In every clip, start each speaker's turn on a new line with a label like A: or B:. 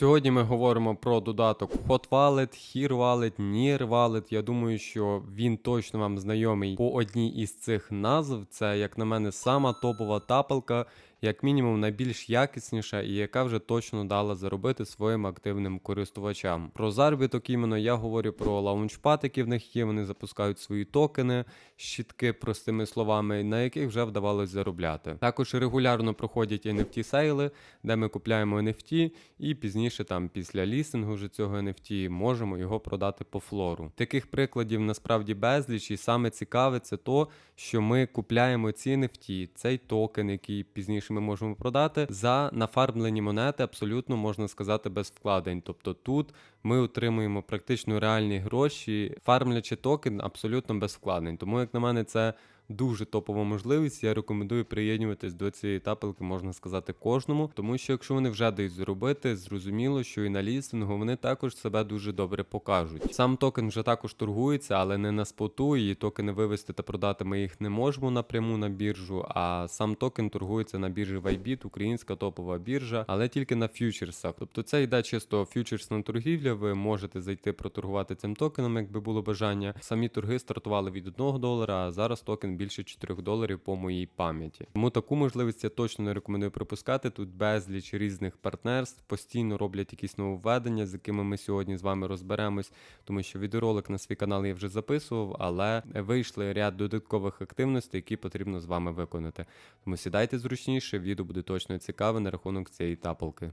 A: Сьогодні ми говоримо про додаток Hot Wallet, Here Wallet, Near Wallet. Я думаю, що він точно вам знайомий по одній із цих назв. Це, як на мене, сама топова тапалка, як мінімум найбільш якісніша і яка вже точно дала заробити своїм активним користувачам. Про заробіток іменно я говорю про лаунчпад, які в них є. Вони запускають свої токени, щітки, простими словами, на яких вже вдавалось заробляти. Також регулярно проходять NFT сейли, де ми купляємо NFT і пізніше, там після лістингу вже цього NFT, можемо його продати по флору. Таких прикладів насправді безліч, і саме цікаве це то, що ми купляємо ці NFT, цей токен, який пізніше ми можемо продати, за нафармлені монети, абсолютно можна сказати, без вкладень. Тобто тут ми отримуємо практично реальні гроші, фармлячи токен абсолютно без вкладень. Тому, як на мене, це дуже топова можливість. Я рекомендую приєднуватись до цієї тапелки, можна сказати, кожному, тому що якщо вони вже дають зробити, зрозуміло, що і на лістингу вони також себе дуже добре покажуть. Сам токен вже також торгується, але не на споту. І токени вивести та продати ми їх не можемо напряму на біржу. А сам токен торгується на біржі Vybit, українська топова біржа, але тільки на фьючерсах. Тобто це йде чисто фьючерсна торгівля. Ви можете зайти проторгувати цим токеном, якби було бажання. Самі торги стартували від 1 долара, а зараз токен більше 4 доларів по моїй пам'яті. Тому таку можливість я точно не рекомендую пропускати. Тут безліч різних партнерств, постійно роблять якісь нововведення, з якими ми сьогодні з вами розберемось, тому що відеоролик на свій канал я вже записував, але вийшли ряд додаткових активностей, які потрібно з вами виконати. Тому сідайте зручніше, відео буде точно цікаве на рахунок цієї тапалки.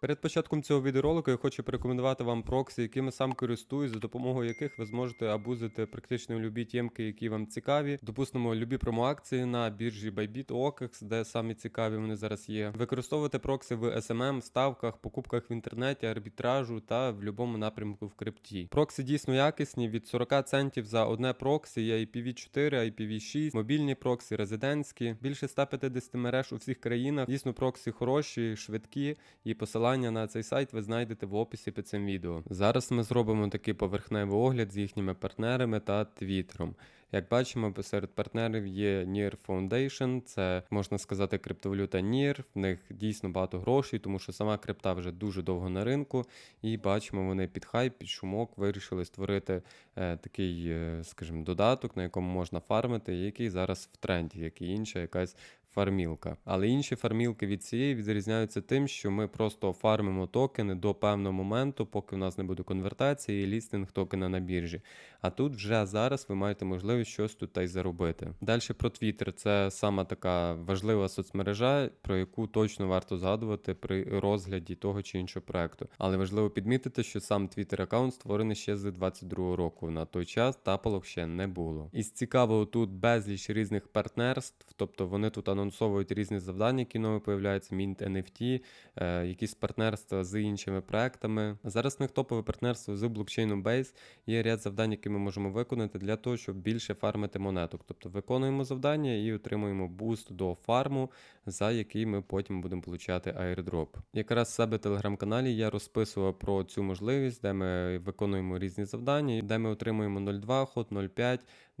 A: Перед початком цього відеоролику я хочу порекомендувати вам проксі, якими сам користуюсь, за допомогою яких ви зможете абузити практично любі тємки, які вам цікаві. Допустимо, любі промоакції на біржі Bybit, OKEX, де самі цікаві вони зараз є. Використовувати проксі в SMM, ставках, покупках в інтернеті, арбітражу та в будь-якому напрямку в крипті. Проксі дійсно якісні від 40 центів за одне проксі. Є IPv4, IPv6, мобільні проксі, резидентські. Більше 150 мереж у всіх країнах. Дійсно, проксі хороші, швидкі і посилання на цей сайт ви знайдете в описі під цим відео. Зараз ми зробимо такий поверхневий огляд з їхніми партнерами та твіттером. Як бачимо, серед партнерів є NIR Foundation, це можна сказати криптовалюта NIR, В них дійсно багато грошей, тому що сама крипта вже дуже довго на ринку. І бачимо, вони під хайп, під шумок вирішили створити е, такий, е, скажімо, додаток, на якому можна фармити, який зараз в тренді, як і інша якась фармілка. Але інші фармілки від цієї відрізняються тим, що ми просто фармимо токени до певного моменту, поки у нас не буде конвертації і лістинг токена на біржі. А тут вже зараз ви маєте можливість щось тут та й заробити. Далі про Twitter. це сама така важлива соцмережа, про яку точно варто згадувати при розгляді того чи іншого проекту. Але важливо підмітити, що сам Twitter аккаунт створений ще з 22 року. На той час тапалок ще не було. Із цікавого тут безліч різних партнерств, тобто вони тут анонсовують різні завдання, які нові появляються, Mint NFT, е, якісь партнерства з іншими проектами. Зараз в них топове партнерство з блокчейном Base. Є ряд завдань, які ми можемо виконати для того, щоб більше фармити монеток. Тобто виконуємо завдання і отримуємо буст до фарму, за який ми потім будемо получати airdrop. Якраз в себе в телеграм-каналі я розписував про цю можливість, де ми виконуємо різні завдання, де ми отримуємо 0,2 ход, 0,5.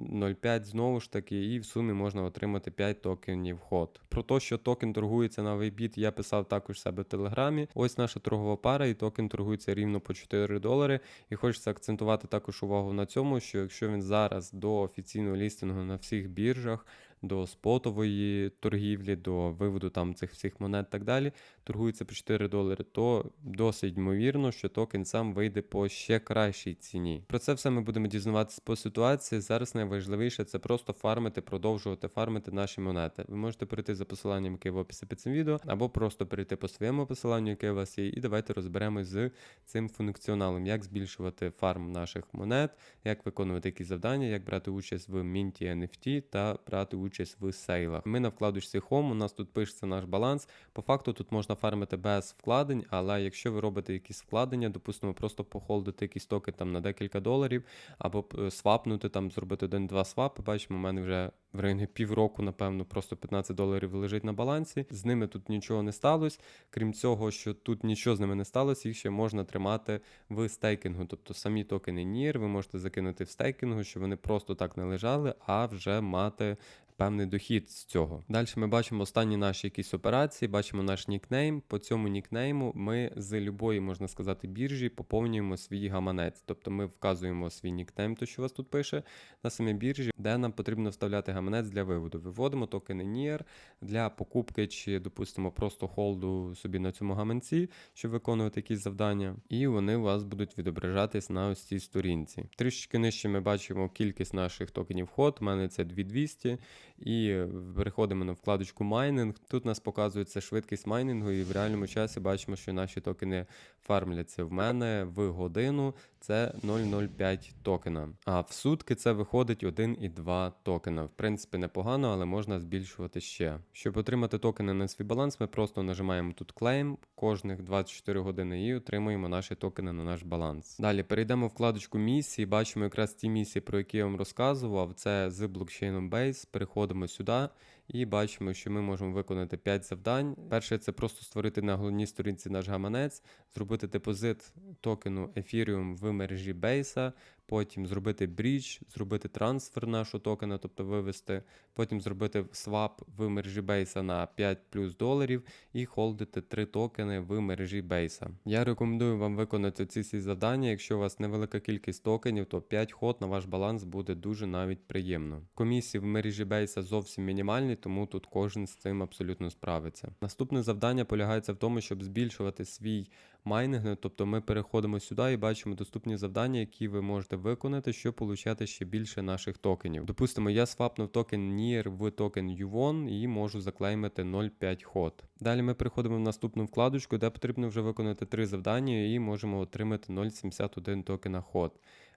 A: 0,5 знову ж таки, і в сумі можна отримати 5 токенів ход. Про те, що токен торгується на вибіт, я писав також себе в телеграмі. Ось наша торгова пара, і токен торгується рівно по 4 долари. І хочеться акцентувати також увагу на цьому, що якщо він зараз до офіційного лістингу на всіх біржах до спотової торгівлі, до виводу там цих всіх монет і так далі, торгується по 4 долари, то досить ймовірно, що токен сам вийде по ще кращій ціні. Про це все ми будемо дізнаватися по ситуації. Зараз найважливіше це просто фармити, продовжувати фармити наші монети. Ви можете перейти за посиланням, яке в описі під цим відео, або просто перейти по своєму посиланню, яке у вас є, і давайте розберемось з цим функціоналом, як збільшувати фарм наших монет, як виконувати якісь завдання, як брати участь в мінті NFT та брати участь участь в сейлах. Ми на вкладочці Home, у нас тут пишеться наш баланс. По факту тут можна фармити без вкладень, але якщо ви робите якісь вкладення, допустимо, просто похолдити якісь токи там на декілька доларів, або е, свапнути, там зробити один-два свапи, бачимо, у мене вже в районі півроку, напевно, просто 15 доларів лежить на балансі. З ними тут нічого не сталося. Крім цього, що тут нічого з ними не сталося, їх ще можна тримати в стейкінгу. Тобто самі токени NIR ви можете закинути в стейкінгу, щоб вони просто так не лежали, а вже мати певний дохід з цього. Далі ми бачимо останні наші якісь операції, бачимо наш нікнейм. По цьому нікнейму ми з любої, можна сказати, біржі поповнюємо свій гаманець. Тобто ми вказуємо свій нікнейм, то що у вас тут пише, на самій біржі, де нам потрібно вставляти гаманець для виводу. Виводимо токени NIR для покупки чи, допустимо, просто холду собі на цьому гаманці, щоб виконувати якісь завдання, і вони у вас будуть відображатись на ось цій сторінці. Трішечки нижче ми бачимо кількість наших токенів ход. У мене це 2200. І переходимо на вкладочку майнинг. Тут нас показується швидкість майнінгу, і в реальному часі бачимо, що наші токени фармляться в мене в годину. Це 0,05 токена. А в сутки це виходить 1,2 токена. В принципі, непогано, але можна збільшувати ще. Щоб отримати токени на свій баланс, ми просто нажимаємо тут Claim кожних 24 години і отримуємо наші токени на наш баланс. Далі перейдемо в вкладочку місії. Бачимо якраз ті місії, про які я вам розказував. Це з блокчейном Base. Переходимо сюди і бачимо, що ми можемо виконати 5 завдань. Перше це просто створити на головній сторінці наш гаманець, зробити депозит токену Ethereum в мережі Base, потім зробити брідж, зробити трансфер нашого токена, тобто вивести, потім зробити свап в мережі Base на 5 плюс доларів і холдити 3 токени в мережі Base. Я рекомендую вам виконати ці всі завдання. Якщо у вас невелика кількість токенів, то 5 ход на ваш баланс буде дуже навіть приємно. Комісії в мережі Base зовсім мінімальні, тому тут кожен з цим абсолютно справиться. Наступне завдання полягається в тому, щоб збільшувати свій майнинг, тобто ми переходимо сюди і бачимо доступні завдання, які ви можете виконати, щоб отримати ще більше наших токенів. Допустимо, я свапнув токен NIR в токен UWON і можу заклеймити 0,5 ход. Далі ми переходимо в наступну вкладочку, де потрібно вже виконати три завдання і можемо отримати 0,71 токена ход.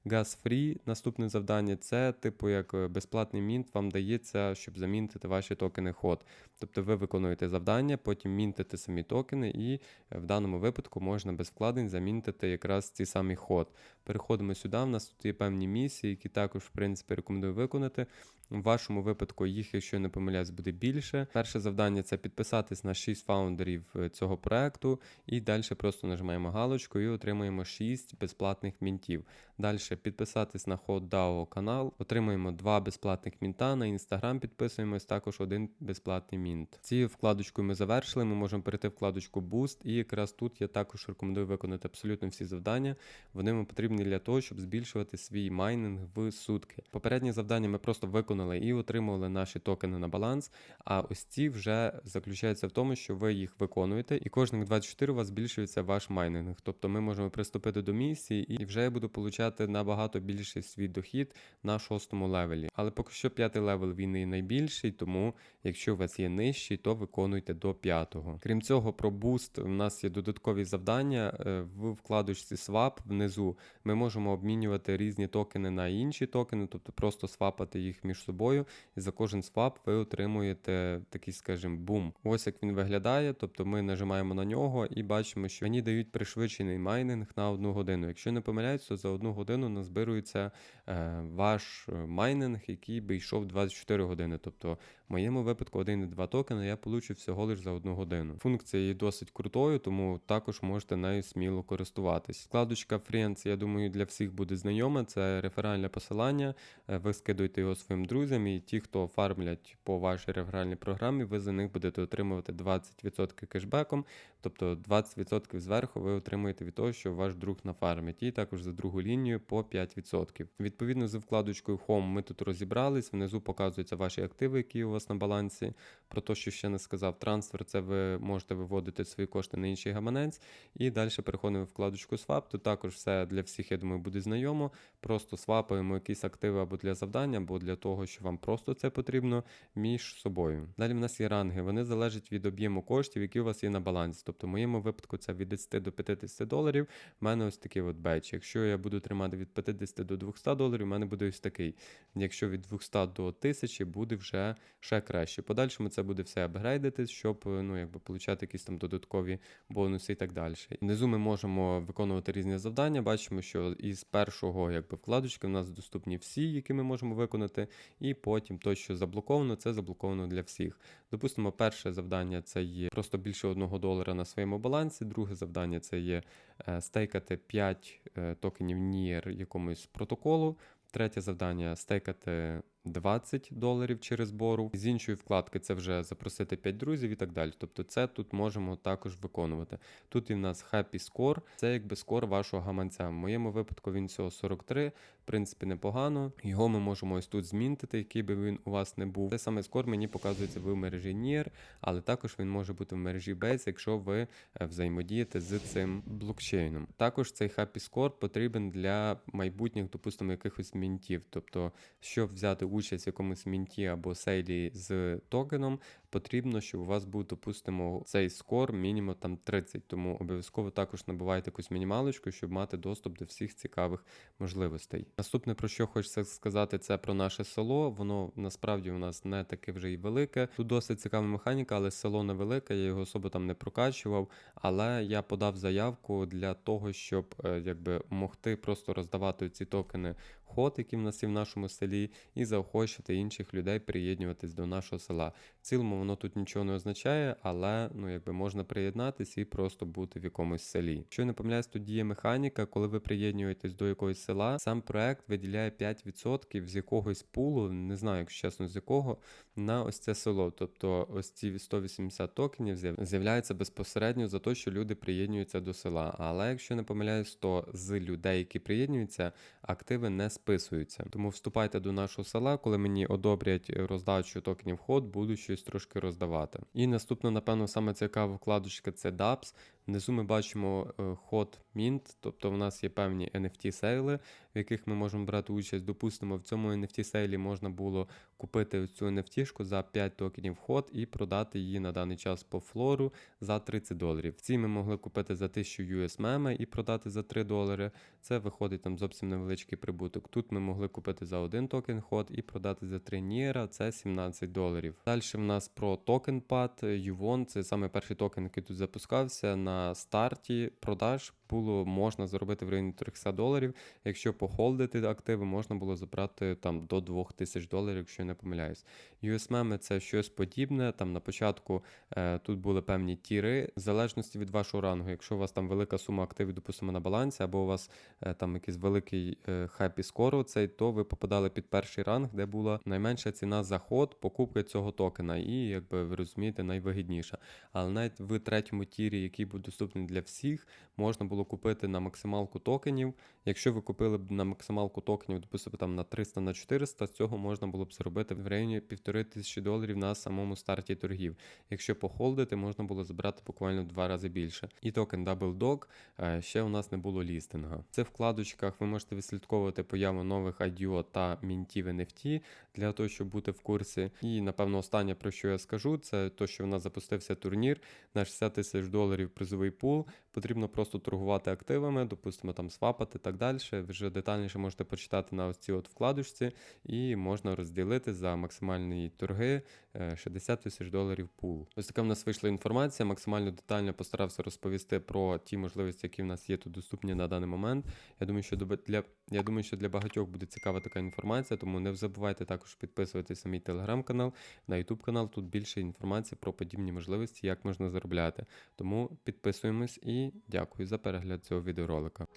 A: Gas Free, наступне завдання це, типу, як е, безплатний мінт вам дається, щоб замінити ваші токени ход. Тобто ви виконуєте завдання, потім мінтите самі токени, і е, в даному випадку можна без вкладень замінтити якраз ці самі ход. Переходимо сюди. У нас тут є певні місії, які також, в принципі, рекомендую виконати. В вашому випадку їх, якщо я не помиляюсь, буде більше. Перше завдання це підписатись на 6 фаундерів е, цього проекту, і далі просто нажимаємо галочку і отримуємо 6 безплатних мінтів. Далі підписатись на HotDAO канал, отримуємо 2 безплатних мінта. На інстаграм підписуємось також один безплатний мінт. Цією вкладочкою ми завершили. Ми можемо перейти вкладочку Boost, і якраз тут я також рекомендую виконати абсолютно всі завдання. Вони вам потрібні для того, щоб збільшувати свій майнинг в сутки. Попередні завдання ми просто виконали і отримували наші токени на баланс. А ось ці вже заключаються в тому, що ви їх виконуєте, і кожних 24 у вас збільшується ваш майнинг. Тобто ми можемо приступити до місії, і вже я буду получати набагато більший свій дохід на шостому левелі. Але поки що п'ятий левел війни найбільший, тому якщо у вас є нижчий, то виконуйте до п'ятого. Крім цього, про буст у нас є додаткові завдання е, в вкладочці Swap внизу. Ми можемо обмінювати різні токени на інші токени, тобто просто свапати їх між собою. І за кожен свап ви отримуєте такий, скажімо, бум. Ось як він виглядає. Тобто ми нажимаємо на нього і бачимо, що мені дають пришвидшений майнинг на одну годину. Якщо не помиляюсь, то за одну годину назбирується е, ваш майнинг, який би йшов 24 години. Тобто моєму випадку 1,2 токена я получу всього лише за одну годину. Функція є досить крутою, тому також можете нею сміло користуватись. Вкладочка Friends, я думаю, для всіх буде знайома. Це реферальне посилання. Е, ви скидуєте його своїм друзям, і ті, хто фармлять по вашій реферальній програмі, ви за них будете отримувати 20% кешбеком, тобто 20% зверху ви отримуєте від того, що ваш друг нафармить, і також за другу лінію по 5%. Відповідно, з вкладочкою Home ми тут розібрались. Внизу показуються ваші активи, які у вас на балансі. Про те, що ще не сказав, трансфер це ви можете виводити свої кошти на інший гаманець. І далі переходимо в вкладочку Swap. Тут також все для всіх, я думаю, буде знайомо. Просто свапаємо якісь активи або для завдання, або для того, що вам просто це потрібно між собою. Далі в нас є ранги. Вони залежать від об'єму коштів, які у вас є на балансі. Тобто, в моєму випадку це від 10 до 50 доларів. У мене ось такий от беч. Якщо я буду тримати від 50 до 200 доларів, у мене буде ось такий. Якщо від 200 до 1000 буде вже ще краще. Подальшому це буде все апгрейдити, щоб е, ну, якби, получати якісь там додаткові бонуси і так далі. Внизу ми можемо виконувати різні завдання. Бачимо, що із першого якби, вкладочки в нас доступні всі, які ми можемо виконати, і потім то, що заблоковано, це заблоковано для всіх. Допустимо, перше завдання це є просто більше 1 долара на своєму балансі. Друге завдання це є е, стейкати 5 е, токенів NIR якомусь протоколу. Третє завдання стейкати 20 доларів через бору. З іншої вкладки це вже запросити 5 друзів і так далі. Тобто це тут можемо також виконувати. Тут і в нас Happy Score, це якби скор вашого гаманця. В моєму випадку він всього 43, в принципі, непогано. Його ми можемо ось тут змінити, який би він у вас не був. Це саме скор мені показується в мережі NIR, але також він може бути в мережі Base, якщо ви е, взаємодієте з цим блокчейном. Також цей Happy Score потрібен для майбутніх, допустимо, якихось мінтів. Тобто, щоб взяти участь в якомусь мінті або сейлі з токеном, потрібно, щоб у вас був, допустимо, цей скор мінімум там 30. Тому обов'язково також набивайте якусь мінімалочку, щоб мати доступ до всіх цікавих можливостей. Наступне про що хочеться сказати, це про наше село. Воно насправді у нас не таке вже й велике. Тут досить цікава механіка, але село невелике, я його особо там не прокачував. Але я подав заявку для того, щоб е, якби могти просто роздавати ці токени ход, які в нас є в нашому селі, і заохочити інших людей приєднуватись до нашого села. Цілому воно тут нічого не означає, але ну якби можна приєднатися і просто бути в якомусь селі. Я не помиляюсь, тут діє механіка, коли ви приєднуєтесь до якогось села, сам проект виділяє 5% з якогось пулу, не знаю, якщо чесно, з якого, на ось це село. Тобто ось ці 180 токенів з'яв- з'являються безпосередньо за те, що люди приєднуються до села. Але якщо не помиляюсь, то з людей, які приєднуються, активи не списуються. Тому вступайте до нашого села, коли мені одобрять роздачу токенів ход, буду щось трошки роздавати. І наступна, напевно, саме цікава вкладочка це DApps. Внизу ми бачимо е, ход Mint, тобто в нас є певні NFT сейли, в яких ми можемо брати участь. Допустимо, в цьому NFT сейлі можна було купити цю NFT за 5 токенів ход і продати її на даний час по флору за 30 доларів. В цій ми могли купити за 1000 US меми і продати за 3 долари. Це виходить там зовсім невеличкий прибуток. Тут ми могли купити за один токен ход і продати за 3 Ніера, це 17 доларів. Далі в нас про токен пад Ювон, це саме перший токен, який тут запускався. На старті продаж було можна заробити в районі 300 доларів. Якщо похолдити активи, можна було забрати там до 2000 доларів, якщо я не помиляюсь. USMM це щось подібне. Там на початку е, тут були певні тіри, в залежності від вашого рангу. Якщо у вас там велика сума активів, допустимо, на балансі, або у вас е, там якийсь великий е, хеппі скору, цей, то ви попадали під перший ранг, де була найменша ціна за ход покупки цього токена, і якби ви розумієте, найвигідніша. Але навіть в третьому тірі, який був доступний для всіх, можна було купити на максималку токенів. Якщо ви купили б на максималку токенів, допустимо, там на 300 на 400, з цього можна було б заробити в районі півтори тисячі доларів на самому старті торгів. Якщо похолдити, можна було забрати буквально в два рази більше. І токен Double Dog е, ще у нас не було лістинга. В вкладочках ви можете відслідковувати появу нових IDO та мінтів NFT для того, щоб бути в курсі. І напевно останнє про що я скажу, це то, що в нас запустився турнір на 60 тисяч доларів призовий пул. Потрібно просто торгувати активами, допустимо, там свапати і так далі. Ви вже детальніше можете почитати на ось цій от вкладочці, і можна розділити за максимальні торги е, 60 тисяч доларів пул. Ось така в нас вийшла інформація. Максимально детально постарався розповісти про ті можливості, які в нас є тут доступні на даний момент. Я думаю, що для я думаю, що для багатьох буде цікава така інформація, тому не забувайте також підписуватися на мій телеграм-канал, на ютуб канал. Тут більше інформації про подібні можливості, як можна заробляти. Тому підписуємось і дякую за перегляд цього відеоролика.